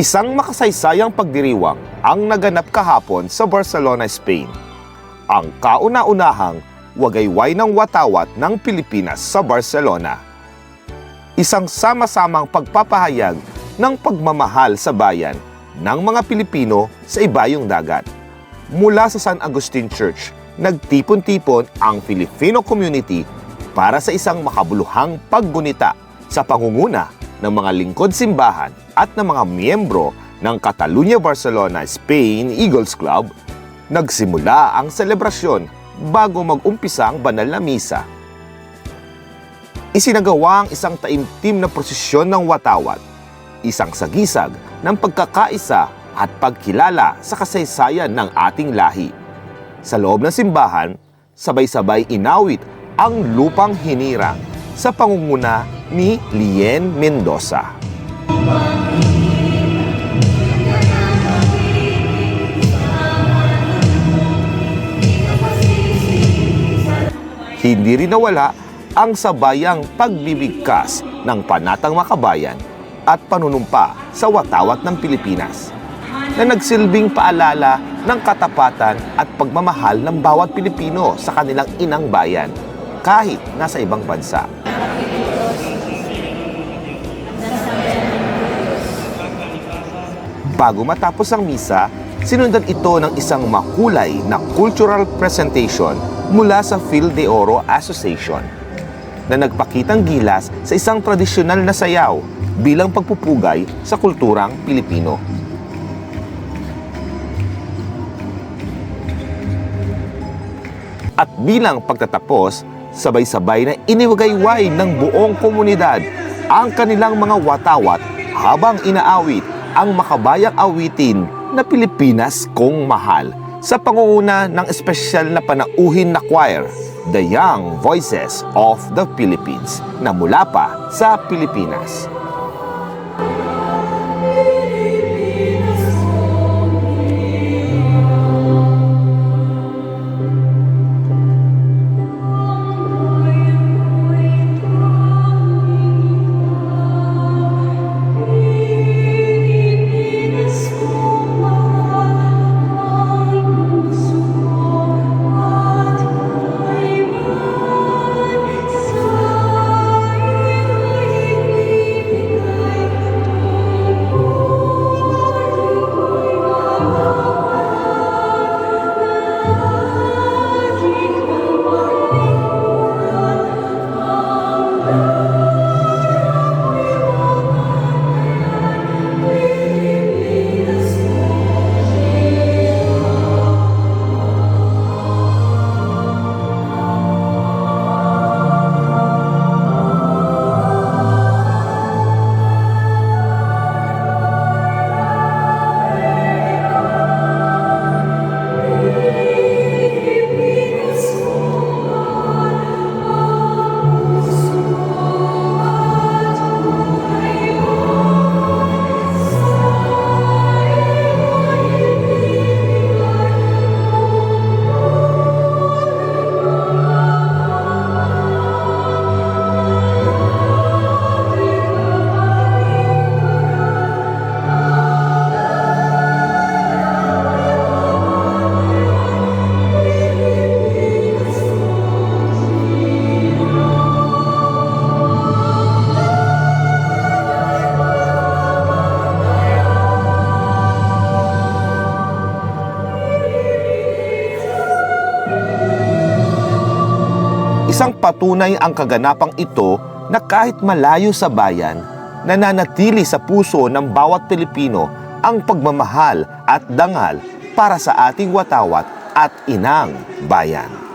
Isang makasaysayang pagdiriwang ang naganap kahapon sa Barcelona, Spain. Ang kauna-unahang wagayway ng watawat ng Pilipinas sa Barcelona. Isang sama-samang pagpapahayag ng pagmamahal sa bayan ng mga Pilipino sa ibayong dagat. Mula sa San Agustin Church, nagtipon-tipon ang Filipino community para sa isang makabuluhang paggunita sa pangunguna ng mga lingkod simbahan at ng mga miyembro ng Catalunya Barcelona Spain Eagles Club, nagsimula ang selebrasyon bago mag-umpisa ang banal na misa. Isinagawa ang isang taimtim na prosesyon ng watawat, isang sagisag ng pagkakaisa at pagkilala sa kasaysayan ng ating lahi. Sa loob ng simbahan, sabay-sabay inawit ang lupang hinirang sa pangunguna ni Lien Mendoza. Hindi rin nawala ang sabayang pagbibigkas ng panatang makabayan at panunumpa sa watawat ng Pilipinas na nagsilbing paalala ng katapatan at pagmamahal ng bawat Pilipino sa kanilang inang bayan kahit nasa ibang bansa. Bago matapos ang misa, sinundan ito ng isang makulay na cultural presentation mula sa Phil de Oro Association na nagpakitang gilas sa isang tradisyonal na sayaw bilang pagpupugay sa kulturang Pilipino. At bilang pagtatapos, sabay-sabay na iniwagayway ng buong komunidad ang kanilang mga watawat habang inaawit ang makabayang awitin na Pilipinas kong mahal sa pangunguna ng espesyal na panauhin na choir, The Young Voices of the Philippines, na mula pa sa Pilipinas. Isang patunay ang kaganapang ito na kahit malayo sa bayan, nananatili sa puso ng bawat Pilipino ang pagmamahal at dangal para sa ating watawat at inang bayan.